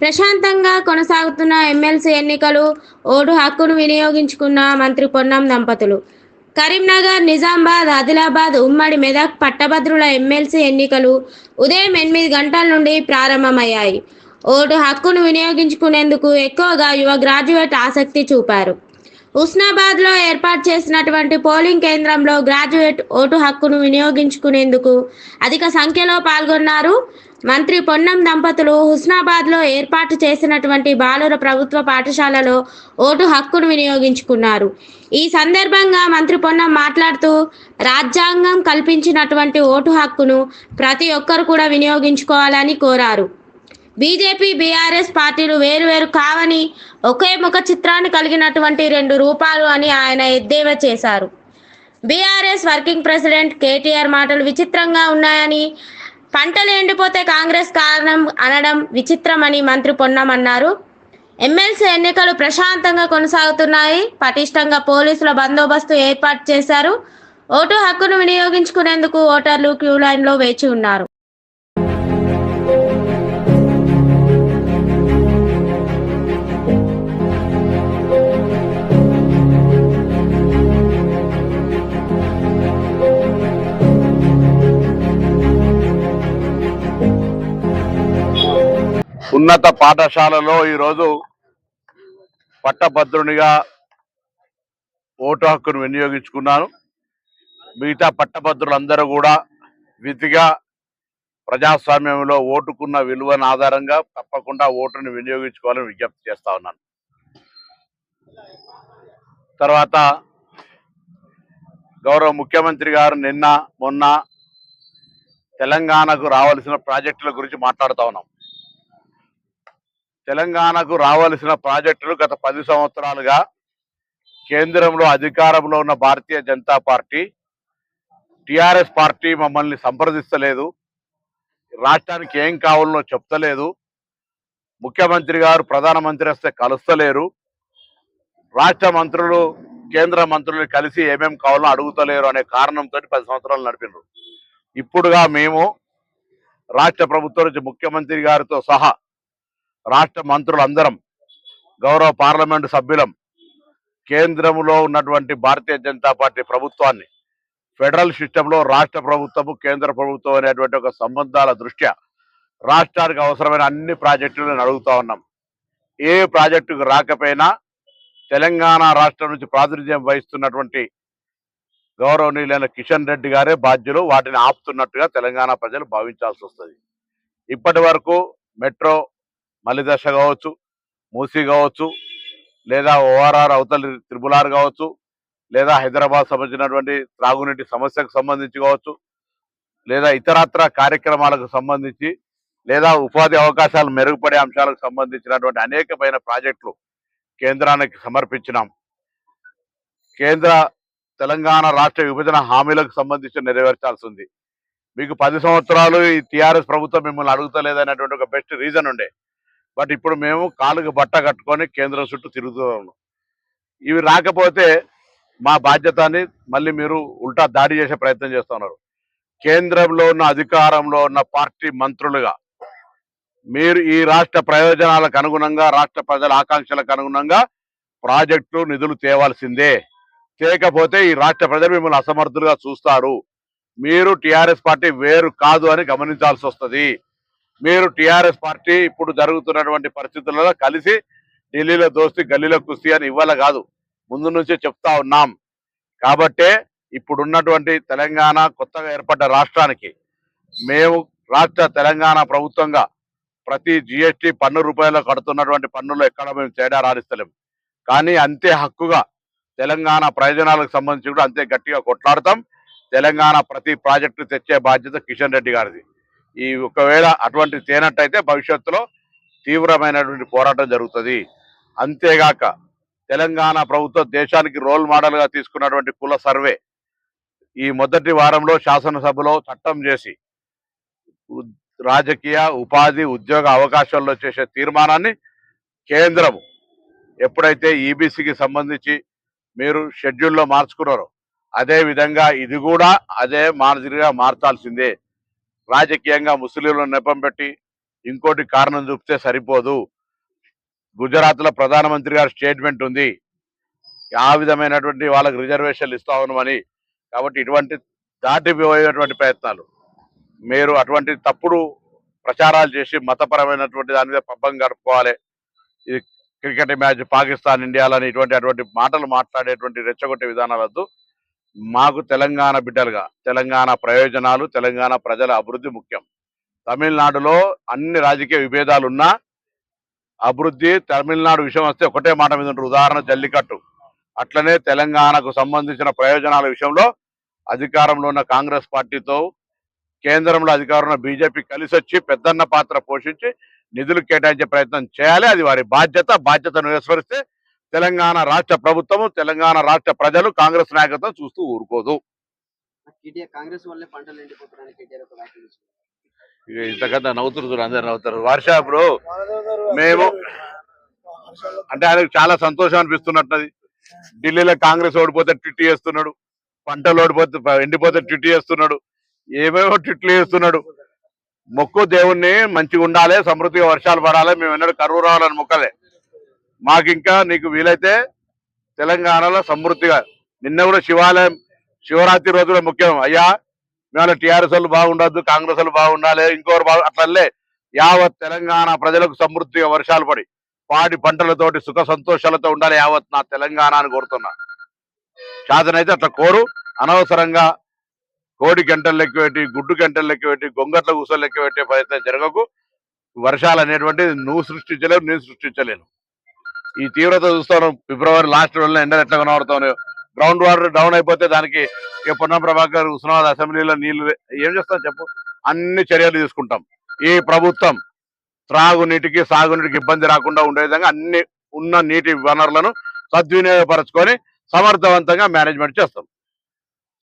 ప్రశాంతంగా కొనసాగుతున్న ఎమ్మెల్సీ ఎన్నికలు ఓటు హక్కును వినియోగించుకున్న మంత్రి పొన్నం దంపతులు. కరీంనగర్ నిజామాబాద్ ఆదిలాబాద్ ఉమ్మడి మెదక్ పట్టభద్రుల ఎమ్మెల్సీ ఎన్నికలు ఉదయం ఎనిమిది గంటల నుండి ప్రారంభమయ్యాయి. ఓటు హక్కును వినియోగించుకునేందుకు ఎక్కువగా యువ గ్రాడ్యుయేట్ ఆసక్తి చూపారు. హుస్నాబాద్లో ఏర్పాటు చేసినటువంటి పోలింగ్ కేంద్రంలో గ్రాడ్యుయేట్ ఓటు హక్కును వినియోగించుకునేందుకు అధిక సంఖ్యలో పాల్గొన్నారు మంత్రి పొన్నం దంపతులు హుస్నాబాద్లో ఏర్పాటు చేసినటువంటి బాలుర ప్రభుత్వ పాఠశాలలో ఓటు హక్కును వినియోగించుకున్నారు. ఈ సందర్భంగా మంత్రి పొన్నం మాట్లాడుతూ రాజ్యాంగం కల్పించినటువంటి ఓటు హక్కును ప్రతి ఒక్కరు కూడా వినియోగించుకోవాలని కోరారు. బీజేపీ బీఆర్ఎస్ పార్టీలు వేరువేరు కావని ఒకే ముఖ చిత్రాన్ని కలిగినటువంటి రెండు రూపాలు అని ఆయన ఎద్దేవా చేశారు. బీఆర్ఎస్ వర్కింగ్ ప్రెసిడెంట్ కేటీఆర్ మాటలు విచిత్రంగా ఉన్నాయని పంటలు ఎండిపోతే కాంగ్రెస్ కారణం అనడం విచిత్రమని మంత్రి పొన్నం అన్నారు ఎమ్మెల్సీ ఎన్నికలు ప్రశాంతంగా కొనసాగుతున్నాయి. పటిష్టంగా పోలీసుల బందోబస్తు ఏర్పాటు చేశారు. ఓటు హక్కును వినియోగించుకునేందుకు ఓటర్లు క్యూ లైన్లో వేచి ఉన్నారు. ఉన్నత పాఠశాలలో ఈరోజు పట్టభద్రునిగా ఓటు హక్కును వినియోగించుకున్నాను. మిగతా పట్టభద్రులందరూ కూడా విధిగా ప్రజాస్వామ్యంలో ఓటుకున్న విలువను ఆధారంగా తప్పకుండా ఓటుని వినియోగించుకోవాలని విజ్ఞప్తి చేస్తా ఉన్నాను. తర్వాత గౌరవ ముఖ్యమంత్రి గారు నిన్న మొన్న తెలంగాణకు రావాల్సిన ప్రాజెక్టుల గురించి మాట్లాడుతూ ఉన్నాం. తెలంగాణకు రావాల్సిన ప్రాజెక్టులు గత పది సంవత్సరాలుగా కేంద్రంలో అధికారంలో ఉన్న Bharatiya Janata party TRS party మమ్మల్ని సంప్రదిస్తలేదు. రాష్ట్రానికి ఏం కావాలనో చెప్తలేదు. ముఖ్యమంత్రి గారు ప్రధానమంత్రి వస్తే కలుస్తలేరు. రాష్ట్ర మంత్రులు కేంద్ర మంత్రులు కలిసి ఏమేం కావాలో అడుగుతలేరు అనే కారణంతో పది సంవత్సరాలు నడిపినారు. ఇప్పుడుగా మేము రాష్ట్ర ప్రభుత్వం నుంచి ముఖ్యమంత్రి గారితో సహా రాష్ట్ర మంత్రులందరం గౌరవ పార్లమెంటు సభ్యులం కేంద్రంలో ఉన్నటువంటి భారతీయ జనతా పార్టీ ప్రభుత్వాన్ని ఫెడరల్ సిస్టంలో రాష్ట్ర ప్రభుత్వము కేంద్ర ప్రభుత్వం అనేటువంటి ఒక సంబంధాల దృష్ట్యా రాష్ట్రానికి అవసరమైన అన్ని ప్రాజెక్టులను అడుగుతా ఉన్నాం. ఏ ప్రాజెక్టుకు రాకపోయినా తెలంగాణ రాష్ట్రం నుంచి ప్రాతినిధ్యం వహిస్తున్నటువంటి గౌరవనీయులైన కిషన్ రెడ్డి గారే బాధ్యులు వాటిని ఆపుతున్నట్టుగా తెలంగాణ ప్రజలు భావించాల్సి వస్తుంది. ఇప్పటి వరకు మెట్రో మలిదశ కావచ్చు మూసీ కావచ్చు లేదా ఓఆర్ఆర్ అవతలి త్రిపులార్ కావచ్చు లేదా హైదరాబాద్ సంబంధించినటువంటి త్రాగునీటి సమస్యకు సంబంధించి కావచ్చు లేదా ఇతరత్ర కార్యక్రమాలకు సంబంధించి లేదా ఉపాధి అవకాశాలు మెరుగుపడే అంశాలకు సంబంధించినటువంటి అనేకమైన ప్రాజెక్టులు కేంద్రానికి సమర్పించినాం. కేంద్ర తెలంగాణ రాష్ట్ర విభజన హామీలకు సంబంధించి నెరవేర్చాల్సి ఉంది మీకు పది సంవత్సరాలు ఈ టీఆర్ఎస్ ప్రభుత్వం మిమ్మల్ని అడుగుతలేదనేటువంటి ఒక బెస్ట్ రీజన్ ఉండే. బట్ ఇప్పుడు మేము కాలుకు బట్ట కట్టుకొని కేంద్రం చుట్టూ తిరుగుతూ ఉన్నాం. ఇవి రాకపోతే మా బాధ్యతని మళ్ళీ మీరు ఉల్టా దాడి చేసే ప్రయత్నం చేస్తున్నారు. కేంద్రంలో ఉన్న అధికారంలో ఉన్న పార్టీ మంత్రులుగా మీరు ఈ రాష్ట్ర ప్రయోజనాలకు అనుగుణంగా రాష్ట్ర ప్రజల ఆకాంక్షలకు అనుగుణంగా ప్రాజెక్టు నిధులు తేవాల్సిందే. తేకపోతే ఈ రాష్ట్ర ప్రజలు మిమ్మల్ని అసమర్థులుగా చూస్తారు. మీరు టిఆర్ఎస్ పార్టీ వేరు కాదు అని గమనించాల్సి వస్తుంది. మీరు టిఆర్ఎస్ పార్టీ ఇప్పుడు జరుగుతున్నటువంటి పరిస్థితులలో కలిసి ఢిల్లీలో దోస్తి గల్లీలో కుస్తీ అని ఇవ్వాల కాదు. ముందు నుంచే చెప్తా ఉన్నాం. కాబట్టే ఇప్పుడున్నటువంటి తెలంగాణ కొత్తగా ఏర్పడ్డ రాష్ట్రానికి మేము రాష్ట్ర తెలంగాణ ప్రభుత్వంగా ప్రతి జిఎస్టి పన్ను రూపాయలు కడుతున్నటువంటి పన్నులు ఎక్కడ మేము తేడా రాణిస్తలేము కానీ అంతే హక్కుగా తెలంగాణ ప్రయోజనాలకు సంబంధించి కూడా అంతే గట్టిగా కొట్లాడతాం. తెలంగాణ ప్రతి ప్రాజెక్టు తెచ్చే బాధ్యత కిషన్ రెడ్డి గారిది. ఈ ఒకవేళ అటువంటి తేనట్టయితే భవిష్యత్తులో తీవ్రమైనటువంటి పోరాటం జరుగుతుంది. అంతేగాక తెలంగాణ ప్రభుత్వం దేశానికి రోల్ మోడల్గా తీసుకున్నటువంటి కుల సర్వే ఈ మొదటి వారంలో శాసనసభలో చట్టం చేసి రాజకీయ ఉపాధి ఉద్యోగ అవకాశాల్లో చేసే తీర్మానాన్ని కేంద్రం ఎప్పుడైతే ఈబీసీకి సంబంధించి మీరు షెడ్యూల్లో మార్చుకున్నారో అదే విధంగా ఇది కూడా అదే మాదిరిగా మార్చాల్సిందే. రాజకీయంగా ముస్లింలను నెపం పెట్టి ఇంకోటి కారణం చూపితే సరిపోదు. గుజరాత్లో ప్రధానమంత్రి గారి స్టేట్మెంట్ ఉంది. ఆ విధమైనటువంటి వాళ్ళకి రిజర్వేషన్లు ఇస్తా ఉన్నామని. కాబట్టి ఇటువంటి దాటిపోయేటువంటి ప్రయత్నాలు. మీరు అటువంటి తప్పుడు ప్రచారాలు చేసి మతపరమైనటువంటి దాని మీద పబ్బం గడుపుకోవాలి ఇది క్రికెట్ మ్యాచ్ పాకిస్తాన్ ఇండియాలని ఇటువంటి అటువంటి మాటలు మాట్లాడేటువంటి రెచ్చగొట్టే విధానాలద్దు మాకు తెలంగాణ బిడ్డలుగా తెలంగాణ ప్రయోజనాలు తెలంగాణ ప్రజల అభివృద్ధి ముఖ్యం. తమిళనాడులో అన్ని రాజకీయ విభేదాలున్నా అభివృద్ధి తమిళనాడు విషయం వస్తే ఒకటే మాట మీద ఉంటారు. ఉదాహరణ జల్లికట్టు. అట్లనే తెలంగాణకు సంబంధించిన ప్రయోజనాల విషయంలో అధికారంలో ఉన్న కాంగ్రెస్ పార్టీతో కేంద్రంలో అధికారంలో బీజేపీ కలిసి వచ్చి పెద్దన్న పాత్ర పోషించి నిధులు కేటాయించే ప్రయత్నం చేయాలి. అది వారి బాధ్యత. బాధ్యతను విస్మరిస్తే తెలంగాణ రాష్ట్ర ప్రభుత్వము తెలంగాణ రాష్ట్ర ప్రజలు కాంగ్రెస్ నాయకత్వం చూస్తూ ఊరుకోదు. కాంగ్రెస్ వల్లే పంటలు ఇంతకన్నా చూడు, అందరు నవ్వుతారు. వర్ష బ్రో మేము అంటే ఆయనకు చాలా సంతోషం అనిపిస్తున్నట్టుది. ఢిల్లీలో కాంగ్రెస్ ఓడిపోతే ట్విట్ చేస్తున్నాడు పంటలు ఓడిపోతే ఎండిపోతే ట్విట్ చేస్తున్నాడు ఏమేమో ట్విట్లు చేస్తున్నాడు. మొక్కు దేవుణ్ణి మంచిగా ఉండాలి సమృద్ధిగా వర్షాలు పడాలి మేము ఎన్నడూ కరువు రావాలని మొక్కలే. మాకు ఇంకా నీకు వీలైతే తెలంగాణలో సమృద్ధిగా నిన్న కూడా శివాలయం శివరాత్రి రోజు ముఖ్యం. అయ్యా మేము టీఆర్ఎస్ వాళ్ళు బాగుండద్దు కాంగ్రెస్ వాళ్ళు బాగుండాలి ఇంకోరు బాగు అట్లల్లే. యావత్ తెలంగాణ ప్రజలకు సమృద్ధిగా వర్షాలు పడి పాడి పంటలతోటి సుఖ సంతోషాలతో ఉండాలి యావత్ నా తెలంగాణ అని కోరుతున్నా. శాతనైతే అట్లా కోరు. అనవసరంగా కోడి గంటలు లెక్క పెట్టి గుడ్డు గంటలు లెక్క పెట్టి గొంగట్ల కూసలు లెక్క పెట్టే ప్రయత్నం జరగకు. వర్షాలు అనేటువంటిది నువ్వు సృష్టించలేవు నేను సృష్టించలేను. ఈ తీవ్రత చూస్తాను. ఫిబ్రవరి లాస్ట్ వల్ల ఎండలు ఎట్లా కనబడుతాను గ్రౌండ్ వాటర్ డౌన్ అయిపోతే దానికి పొన్నం ప్రభాకర్ ఉస్మానాబాద్ అసెంబ్లీలో నీళ్ళు ఏం చేస్తాం చెప్పు? అన్ని చర్యలు తీసుకుంటాం. ఈ ప్రభుత్వం త్రాగునీటికి సాగునీటికి ఇబ్బంది రాకుండా ఉండే విధంగా అన్ని ఉన్న నీటి వనరులను సద్వినియోగపరచుకొని సమర్థవంతంగా మేనేజ్మెంట్ చేస్తాం.